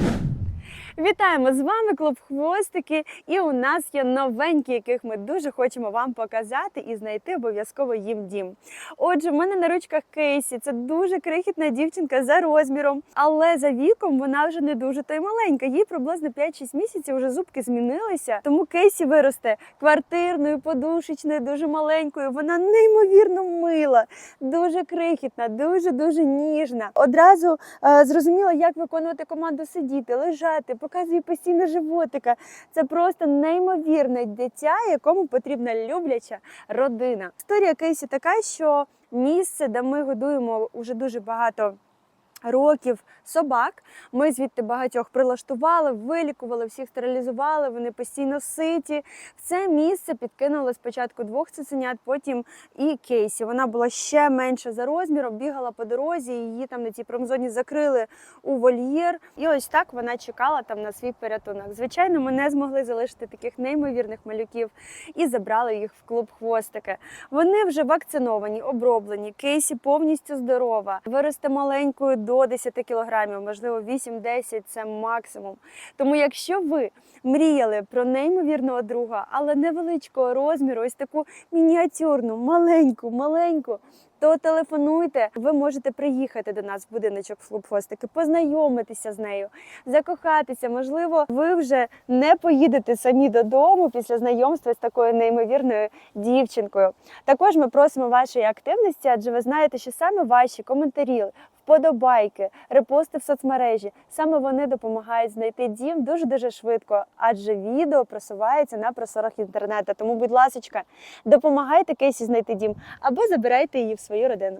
you Вітаємо з вами клуб Хвостики, і у нас є новенькі, яких ми дуже хочемо вам показати і знайти обов'язково їм дім. Отже, в мене на ручках Кейсі. Це дуже крихітна дівчинка за розміром, але за віком вона вже не дуже то й маленька. Їй приблизно 5-6 місяців вже зубки змінилися. Тому Кейсі виросте квартирною, подушечною, дуже маленькою. Вона неймовірно мила, дуже крихітна, дуже дуже ніжна. Одразу е, зрозуміла, як виконувати команду сидіти, лежати, показує постійно животика. Це просто неймовірне дитя, якому потрібна любляча родина. Історія Кейсі така, що місце, де ми годуємо уже дуже багато. Років собак. Ми звідти багатьох прилаштували, вилікували, всіх стерилізували. Вони постійно ситі. В це місце підкинули спочатку двох цуценят, потім і Кейсі. Вона була ще менша за розміром, бігала по дорозі. Її там на цій промзоні закрили у вольєр. І ось так вона чекала там на свій порятунок. Звичайно, ми не змогли залишити таких неймовірних малюків і забрали їх в клуб хвостики. Вони вже вакциновані, оброблені. Кейсі повністю здорова. Виросте маленькою до 10 кілограмів, можливо, 8-10 це максимум. Тому, якщо ви мріяли про неймовірного друга, але невеличкого розміру, ось таку мініатюрну, маленьку, маленьку. То телефонуйте, ви можете приїхати до нас в будиночок хвостики, познайомитися з нею, закохатися. Можливо, ви вже не поїдете самі додому після знайомства з такою неймовірною дівчинкою. Також ми просимо вашої активності, адже ви знаєте, що саме ваші коментарі, вподобайки, репости в соцмережі, саме вони допомагають знайти дім дуже дуже швидко, адже відео просувається на просорах інтернету. Тому, будь ласка, допомагайте Кейсі знайти дім або забирайте її в свою родину.